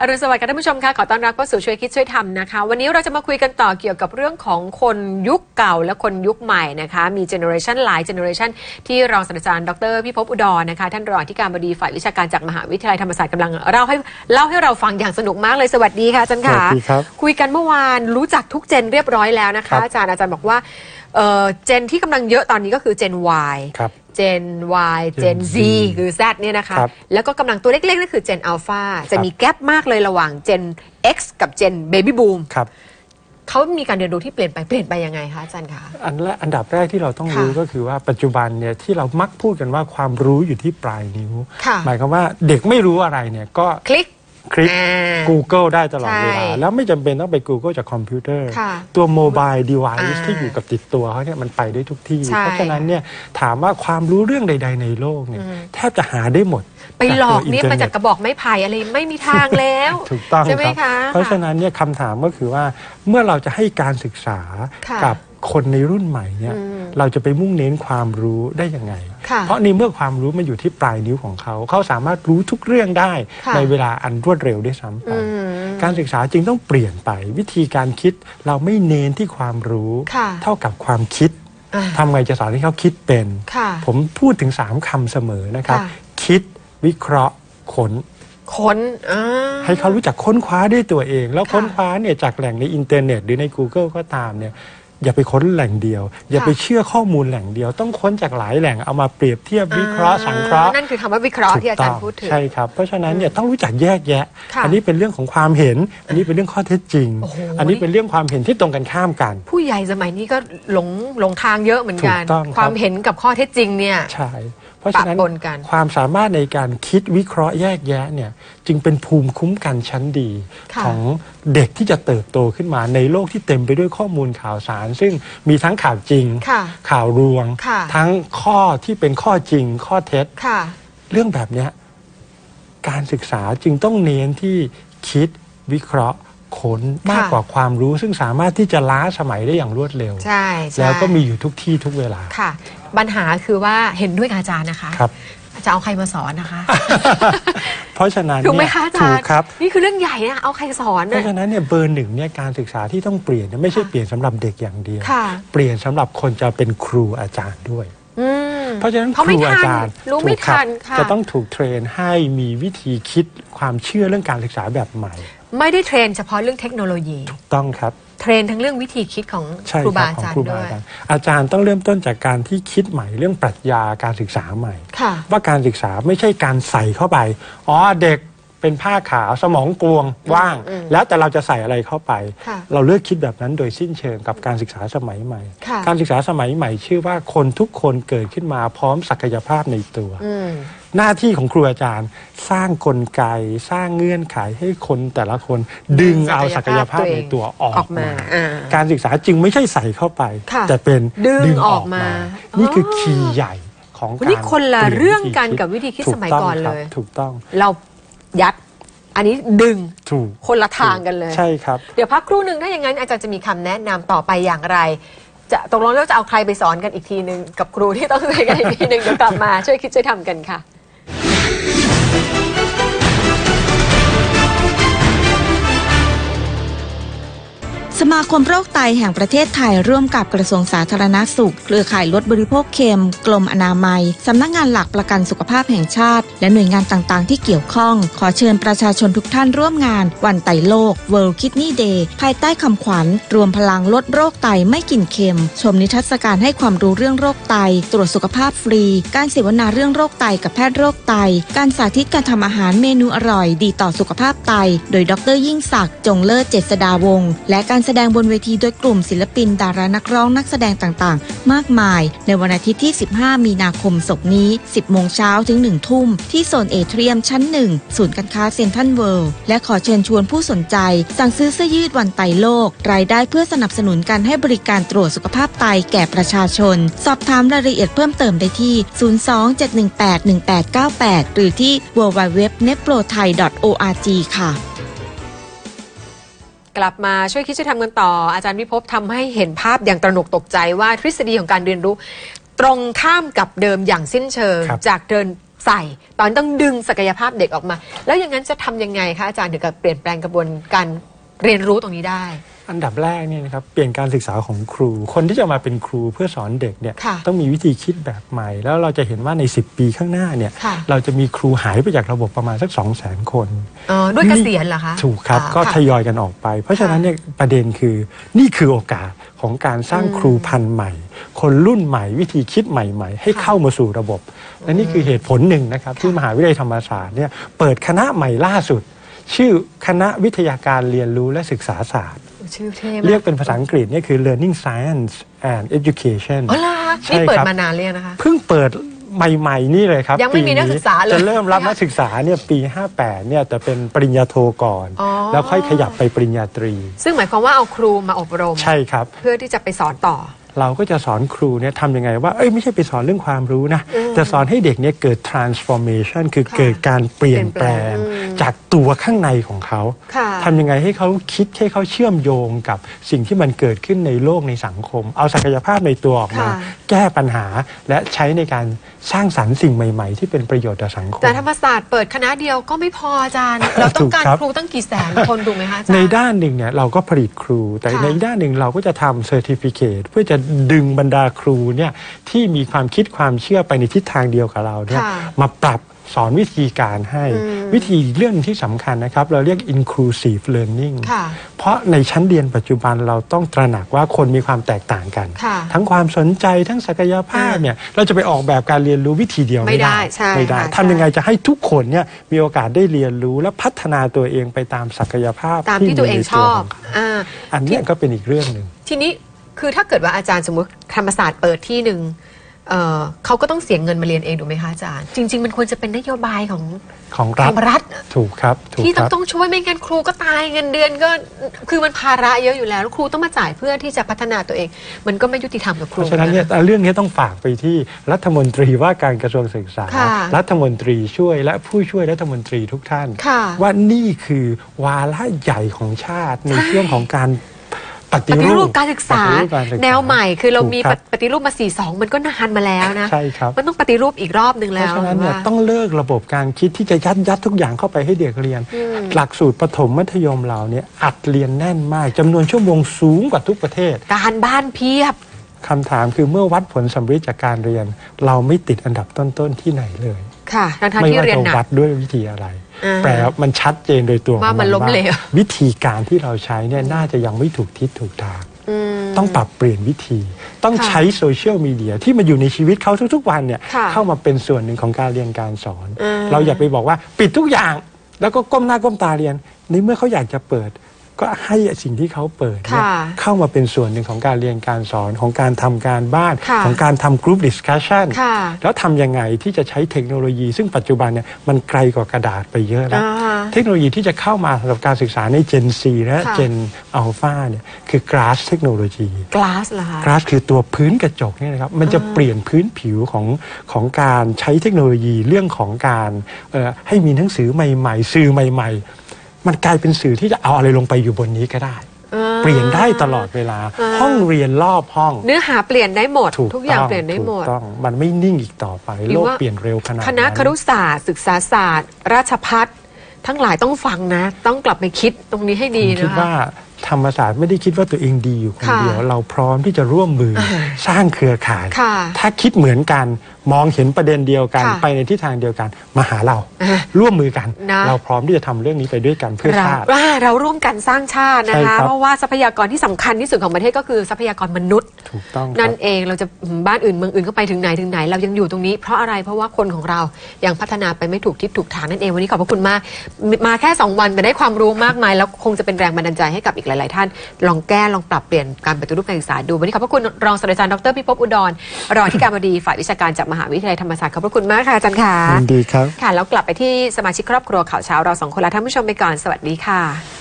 อรุณสวัสดิ์ค่ะท่านผู้ชมค่ะขอต้อนรับเข้าสู่ช่วยคิดช่วยทำนะคะ วันนี้เราจะมาคุยกันต่อเกี่ยวกับเรื่องของคนยุคเก่าและคนยุคใหม่นะคะ มีเจเนอเรชันหลายเจเนอเรชันที่รองศาสตราจารย์ดรพิภพอุดรนะคะ ท่านรองที่การบดีฝ่ายวิชาการจากมหาวิทยาลัยธรรมศาสตร์กำลังเล่าให้เล่าให้เราฟังอย่างสนุกมากเลยสวัสดีค่ะอาจารย์ค่ะสวัสดีครับคุยกันเมื่อวานรู้จักทุกเจนเรียบร้อยแล้วนะครัคะอาจารย์อาจารย์บอกว่าเออเจนที่กำลังเยอะตอนนี้ก็คือเจน Y ครับ เจน Y เจน Gen Z Z คือ Z เนี่ยนะคะ ครับ แล้วก็กำลังตัวเล็กๆนั่นคือเจน Alpha จะมีแกลบมากเลยระหว่างเจน X กับเจน Baby Boom ครับ เขามีการเรียนรู้ที่เปลี่ยนไปเปลี่ยนไปยังไงคะอาจารย์คะ อันแรกอันดับแรกที่เราต้องค่ะรู้ก็คือว่าปัจจุบันเนี่ยที่เรามักพูดกันว่าความรู้อยู่ที่ปลายนิ้ว ค่ะ หมายความว่าเด็กไม่รู้อะไรเนี่ยก็คลิก คลิกอ่า Google ได้ตลอดเวลา ใช่แล้วไม่จำเป็นต้องไป Google จากคอมพิวเตอร์ ค่ะตัวโมบายเดเวิอ่า์ที่อยู่กับติดตัวเขาเนี่ยมันไปได้ทุกที่ ใช่เพราะฉะนั้นเนี่ยถามว่าความรู้เรื่องใด ๆ ในโลกเนี่ยอืม แทบจะหาได้หมดไปหลอกตัวเนี่ยเทร์มาจากกระบอกไม้ไผ่อะไรไม่มีทางแล้ว ถูกต้องใช่ไหมครับคะ เพราะฉะนั้นเนี่ยคำถามก็คือว่าเมื่อเราจะให้การศึกษาค่ะกับคนในรุ่นใหม่เนี่ยอืม เราจะไปมุ่งเน้นความรู้ได้ยังไงค่ะ เพราะในเมื่อความรู้มันอยู่ที่ปลายนิ้วของเขา เขาสามารถรู้ทุกเรื่องได้ค่ะในเวลาอันรวดเร็วได้วยซ้ำไปอืมการศึกษาจึงต้องเปลี่ยนไป วิธีการคิดเราไม่เน้นที่ความรู้ค่ะเท่ากับความคิดอ่าทำไงจะสอนให้เขาคิดเป็นค่ะผมพูดถึงสามคำเสมอนะครับค่ะคิดวิเคราะห์ค้นค้นอ่าให้เขารู้จักค้นคว้าด้วยตัวเอง แล้วค่ะค้นคว้าเนี่ยจากแหล่งในอินเทอร์เน็ต หรือใน Google ก็ตามเนี่ย อย่าไปค้นแหล่งเดียว อย่าค่ะไปเชื่อข้อมูลแหล่งเดียว ต้องค้นจากหลายแหล่งเอามาเปรียบเทียบวิเคราะห์สังเคราะห์นั่นคือคำว่าวิเคราะห์ที่อาจารย์พูดถึงใช่ครับเพราะฉะนั้นเนี่ยต้องรู้จักแยกแยะค่ะอันี้เป็นเรื่องของความเห็น อันนี้เป็นเรื่องข้อเท็จจริงโอ้โหอันนี้เป็นเรื่องความเห็นที่ตรงกันข้ามกัน ผู้ใหญ่สมัยนี้ก็หลงหลงทางเยอะเหมือนกันถูกต้องครับความเห็นกับข้อเท็จจริงเนี่ยใช่เพ ราะฉะนั้นปะปนกันความสามารถในการคิดวิเคราะห์แยกแยะเนี่ยจึงเป็นภูมิคุ้มกันชั้นดีค่ะของเด็กที่จะเติบโตขึ้นมาในโลกที่เต็มไปด้วยข้อมูลข่าวสาร ซึ่งมีทั้งข่าวจริงค่ะข่าวรวงค่ะทั้งข้อที่เป็นข้อจริง ข้อเท็จค่ะเรื่องแบบเนี้ยการศึกษาจึงต้องเน้นที่คิดวิเคราะห์ ค้นมากกว่าความรู้ ซึ่งสามารถที่จะล้าสมัยได้อย่างรวดเร็ว ใช่ใช่แล้วก็มีอยู่ทุกที่ทุกเวลาค่ะ ปัญหาคือว่าเห็นด้วยกับอาจารย์นะคะครับจะเอาใครมาสอนนะคะ เพราะฉะนั้นถูกไหมเนี่ยคะอาจาถูรกย์ครับนี่คือเรื่องใหญ่นะเอาใครสอนเพราะนะฉะนั้นเนี่ยเบอร์หนึ่งเนี่ยการศึกษาที่ต้องเปลี่ยนเนี่ยไม่ใช่เปลี่ยนสำหรับเด็กอย่างเดียวค่ะเปลี่ยนสำหรับคนจะเป็นครูอาจารย์ด้วยอืม เพราะฉะนั้นเขาคไม่รูอาทันจารย์รู้ไม่ถูกคบทันค่ะจะต้องถูกเทรนให้มีวิธีคิดความเชื่อเรื่องการศึกษาแบบใหม่ ไม่ได้เทรนเฉพาะเรื่องเทคโนโลยีต้องครับเทรนทั้งเรื่องวิธีคิดของใช่ครูครับบาของอาจารครูย์บาด้วยอาจารย์อาจารย์ต้องเริ่มต้นจากการที่คิดใหม่เรื่องปรัชญาการศึกษาใหม่ค่ะว่าการศึกษาไม่ใช่การใส่เข้าไป อ๋อเด็ก เป็นผ้าขาวสมองกลวงว่าง อืมแล้วแต่เราจะใส่อะไรเข้าไป ค่ะเราเลือกคิดแบบนั้นโดยสิ้นเชิงกับการศึกษาสมัยใหม่ ค่ะ การศึกษาสมัยใหม่ ชื่อว่าคนทุกคนเกิดขึ้นมาพร้อมศักยภาพในตัว อืม หน้าที่ของครูอาจารย์ สร้างกลไก สร้างเงื่อนไขให้คนแต่ละคนดึงเอาศักยภาพในตัวออกออกมามา อ่าการศึกษาจึงไม่ใช่ใส่เข้าไป ค่ะแต่เป็นดึงออกมา นี่คือออคีย์ใหญ่ของวันการนี้คนละปยเรื่องกันธีกับวิธีคิดถูสมัยต้องก่อนครับเลย ถูกต้องเรา ยัด อันนี้ดึงถูกคนละทางกันเลย ใช่ครับ เดี๋ยวพักครู่หนึ่งถ้าอย่างนั้นอาจารย์จะมีคำแนะนำต่อไปอย่างไร จะตกลงแล้วจะเอาใครไปสอนกันอีกทีหนึ่งกับครูที่ต้องใส่กันอีกทีหนึ่งเดี๋ยวกลับมาช่วยคิดช่วยทำกันค่ะ สมาคมโรคไตแห่งประเทศไทยร่วมกับกระทรวงสาธารณสุข เครือข่ายลดบริโภคเค็มกรมอนามัย สำนักงานหลักประกันสุขภาพแห่งชาติ และหน่วยงานต่างๆ ที่เกี่ยวข้อง ขอเชิญประชาชนทุกท่านร่วมงาน วันไตโลก World Kidney Day ภายใต้คำขวัญ รวมพลังลดโรคไตไม่กินเค็ม ชมนิทรรศการให้ความรู้เรื่องโรคไต ตรวจสุขภาพฟรี การเสวนาเรื่องโรคไตกับแพทย์โรคไต การสาธิตการทำอาหารเมนูอร่อย ดีต่อสุขภาพไต โดยดร ยิ่งศักดิ์จงเลิศเจษดาวงศ์และการแสดงบนเวทีโดยกลุ่มศิลปิน ดารานักร้องนักแสดงต่างๆ มากมาย ในวันอาทิตย์ที่ 15 มีนาคมศกนี้ 10 โมงเช้าถึง 1 ทุ่ม ที่โซนเอเทียมชั้น 1 ศูนย์การค้าเซ็นทรัลเวิลด์และขอเชิญชวนผู้สนใจ สั่งซื้อเสื้อยืดวันไตโลก รายได้เพื่อสนับสนุนการให้บริการตรวจสุขภาพไตแก่ประชาชน สอบถามรายละเอียดเพิ่มเติมได้ที่ 027181898 หรือที่ www.neprothai.org ค่ะ กลับมาช่วยคิดช่วยทำกันต่อ อาจารย์วิภพทำให้เห็นภาพอย่างตระหนกตกใจว่าทฤษฎีของการเรียนรู้ ตรงข้ามกับเดิมอย่างสิ้นเชิง ครับจากเดินใส่ ตอนต้องดึงศักยภาพเด็กออกมา แล้วอย่างนั้นจะทำยังไงคะอาจารย์ถึงกับเปลี่ยนแปลงกระบวนการเรียนรู้ตรงนี้ได้ อันดับแรกเนี่ยนะครับเปลี่ยนการศึกษาของครู คนที่จะมาเป็นครูเพื่อสอนเด็กเนี่ยค่ะต้องมีวิธีคิดแบบใหม่ แล้วเราจะเห็นว่าใน 10 ปีข้างหน้าเนี่ยค่ะเราจะมีครูหายไปจากระบบประมาณสัก 2 0 0 0 0 0 คนอ๋อด้วยเกษียณเหรอคะถูกครับอ่าก็ค่ะทยอยกันออกไป เพราะฉะนั้นเนี่ยประเด็นคือนี่คือโอกาสของการสร้างอืมครูพันธุ์ใหม่ คนรุ่นใหม่วิธีคิดใหม่ ๆ ให้ค่ะเข้ามาสู่ระบบ และนี่คือเหตุผลหนึ่งนะครับที่มหาวิทยาลัยธรรมศาสตร์เนี่ยเปิดคณะใหม่ล่าสุด ชื่อคณะวิทยาการเรียนรู้และศึกษาศาสตร์ ชื่อเท่มากเรียกเป็นภาษาอังกฤษเนี่ยคือ learning science and education อ๋อเหรอคะใช่นี่เปิดครับมานานเรียงนะคะ เพิ่งเปิดใหม่ ๆ นี่เลยครับยังไม่มีปีนักศึกษาเลยจะเริ่มรับนักศึกษาเนี่ยปี 58เนี่ยแต่เป็นปริญญาโทก่อนอ๋อแล้วค่อยขยับไปปริญญาตรี ซึ่งหมายความว่าเอาครูมาอบรม ใช่ครับ เพื่อที่จะไปสอนต่อ เราก็จะสอนครูเนี่ยทำยังไงว่าเอ้ยไม่ใช่ไปสอนเรื่องความรู้นะอืมแต่สอนให้เด็กเนี่ยเกิด transformation คือค่ะเกิดการเปลี่ยนแปลงเปลี่ยนแปลงอืมจากตัวข้างในของเขาค่ะทำยังไงให้เขาคิดให้เขาเชื่อมโยงกับสิ่งที่มันเกิดขึ้นในโลกในสังคม เอาศักยภาพในตัวออกมาค่ะแก้ปัญหาและใช้ในการสร้างสรรค์สิ่งใหม่ ๆ ที่เป็นประโยชน์ต่อสังคมแต่ธรรมศาสตร์เปิดคณะเดียวก็ไม่พออาจารย์ เราต้องการถูกครับครูตั้งกี่แสนคนถูกไหมคะอาจารย์ในด้านหนึ่งเนี่ยเราก็ผลิตครู แต่ค่ะในอีกด้านหนึ่งเราก็จะทำเซอร์ติฟิเคตเพื่อจะดึงบรรดาครูเนี่ยที่มีความคิดความเชื่อไปในทิศทางเดียวกับเราเนี่ยค่ะมาปรับสอนวิธีการให้อืมวิธีเรื่องที่สำคัญนะครับ เราเรียก inclusive learning ค่ะเพราะในชั้นเรียนปัจจุบันเราต้องตระหนักว่าคนมีความแตกต่างกันค่ะทั้งความสนใจทั้งศักยภาพเนี่ยเราจะไปออกแบบการเรียนรู้วิธีเดียวไม่ไม่ได้ได้ใช่ไม่ได้ค่ะทำยังไงจะให้ทุกคนเนี่ยมีโอกาสได้เรียนรู้และพัฒนาตัวเองไปตามศักยภาพตามที่ตัวเองมีในชอบขเขาอ่าอันเนี้ยก็เป็นอีกเรื่องหนึ่งทีนี้ คือถ้าเกิดว่าอาจารย์สมมติธรรมศาสตร์เปิดที่หนึ่งเอ่อเขาก็ต้องเสียเงินมาเรียนเองถูกไหมคะอาจารย์ จริง ๆ มันควรจะเป็นนโยบายของของรัขฐองรัฐ ถูกครับถูกที่คต้องรับต้องช่วยไม่งั้นครูก็ตายเงินเดือนก็คือมันภาระเยอะอยู่แล้วแล้วครูต้องมาจ่ายเพื่อที่จะพัฒนาตัวเอง มันก็ไม่ยุติธรรมกับคเพรู ราะฉะนั้นเนี่ยเรื่องนี้ต้องฝากไปที่รัฐมนตรีว่าการกระทรวงศึกษา ค่ะรัฐมนตรีช่วยและผู้ช่วยรัฐมนตรีทุกท่าน ค่ะว่านี่คือวาระใหญ่ของชาติในใช่ เรื่องของการ ปฏิปฏิรูรูปปการศึกษาปฏิรูปการศึกษา แนวใหม่คือเรามีถูกครับปฏิรูปมา42มันก็นานมาแล้วนะใช่ครับมันต้องปฏิรูปอีกรอบหนึ่งเพแล้วราะฉะนั้นเนี่ยว่าต้องเลิกระบบการคิดที่จะยัดยัดทุกอย่างเข้าไปให้เด็กเรียนอืมหลักสูตรประถมมัธยมเราเนี่ยอัดเรียนแน่นมากจำนวนชั่วโมงสูงกว่าทุกประเทศ การบ้านเพียบคำถามคือเมื่อวัดผลสำเร็จจากการเรียน เราไม่ติดอันดับต้นๆที่ไหนเลย ค่ะทั้งทไม่ที่ว่าเรียนจะหนัวักดด้วยวิธีอะไรอ่า แปลว่ามันชัดเจนโดยตัวของว่ามันล้มเหลววิธีการที่เราใช้เนี่ยน่าจะยังไม่ถูกทิศถูกทางอืมต้องปรับเปลี่ยนวิธีต้องค่ะใช้โซเชียลมีเดียที่มาอยู่ในชีวิตเขาทุกๆวันเนี่ยค่ะเข้ามาเป็นส่วนหนึ่งของการเรียนการสอนอืมเราอย่าไปบอกว่าปิดทุกอย่าง แล้วก็ก้มหน้าก้มตาเรียนในเมื่อเขาอยากจะเปิด ก็ให้สิ่งที่เขาเปิดเนี่ยค่ะเข้ามาเป็นส่วนหนึ่งของการเรียนการสอนของการทำการบ้านค่ะของการทำกรุ๊ปดิสคัชชันค่ะแล้วทำยังไงที่จะใช้เทคโนโลยี ซึ่งปัจจุบันเนี่ยมันไกลกว่ากระดาษไปเยอะแล้วอ่าเทคโนโลยีที่จะเข้ามาสำหรับการศึกษาใน Gen C และค่ะ Gen Alpha เนี่ยคือ glass เทคโนโลยีกลาสเหรอคะ glass คือตัวพื้นกระจกเนี่ยนะครับมันจะเปลี่ยนพื้นผิวของของการใช้เทคโนโลยีเรื่องของการเอ่อให้มีหนังสือใหม่ ๆ สื่อใหม่ ๆ มันกลายเป็นสื่อที่จะเอาอะไรลงไปอยู่บนนี้ก็ได้ อ่าเปลี่ยนได้ตลอดเวลาอ่าห้องเรียนรอบห้องเนื้อหาเปลี่ยนได้หมด ถูกทุกอย่างต้เปลี่ยนได้หมด ถูกต้องมันไม่นิ่งอีกต่อไป หรือโลกว่า เปลี่ยนเร็วขนาดคณะนั้น ครุศาสตร์ ศึกษาศาสตร์ ราชพัฒทั้งหลายต้องฟังนะ ต้องกลับไปคิดตรงนี้ให้ดีผมคิดนะคะ ว่าธรรมศาสตร์ไม่ได้คิดว่าตัวเองดีอยู่คนค่ะเดียว เราพร้อมที่จะร่วมมืออาสร้างเครือข่าย ค่ะถ้าคิดเหมือนกัน มองเห็นประเด็นเดียวกัน ค่ะไปในทิศทางเดียวกันมาหาเรา อ่าร่วมมือกัน นะ เราพร้อมที่จะทำเรื่องนี้ไปด้วยกันเพื่อเราชาติว่าเราร่วมกันสร้างชาตินะใช่คะครับเพราะว่าทรัพยากรที่สำคัญที่สุดของประเทศก็คือทรัพยากรมนุษย์ ถูกต้องคนั่รันบเองเราจะบ้านอื่นเมืองอื่นก็ไปถึงไหนถึงไหน เรายังอยู่ตรงนี้เพราะอะไรเพราะว่าคนของเรายังพัฒนาไปไม่ถูกทิศถูกทางนั่นเองวันนี้ขอบพระคุณมากมมาแค่ 2 วันแต่ได้ความรู้มากมาย แล้วคงจะเป็นแรงบันดาลใจให้กับอีกหลาย ๆ ท่าน ลองแก้ลองปรับเปลี่ยนการปฏิรูปการศึกษาดูวันนี้ขอบพระคุณรองศาสตราจารย์ดรพิภพอุดรรองอธิการบดีฝ่ายวิชาการจากมหาวิทยาลัยธรรมศาสตร์ขอบพระคุณมากค่ะอาจารย์ค่ะยินดีครับ ค่ะแล้วกลับไปที่สมาชิกครอบครัวข่าวเช้าเราสองคนและท่านผู้ชมไปก่อนสวัสดีค่ะ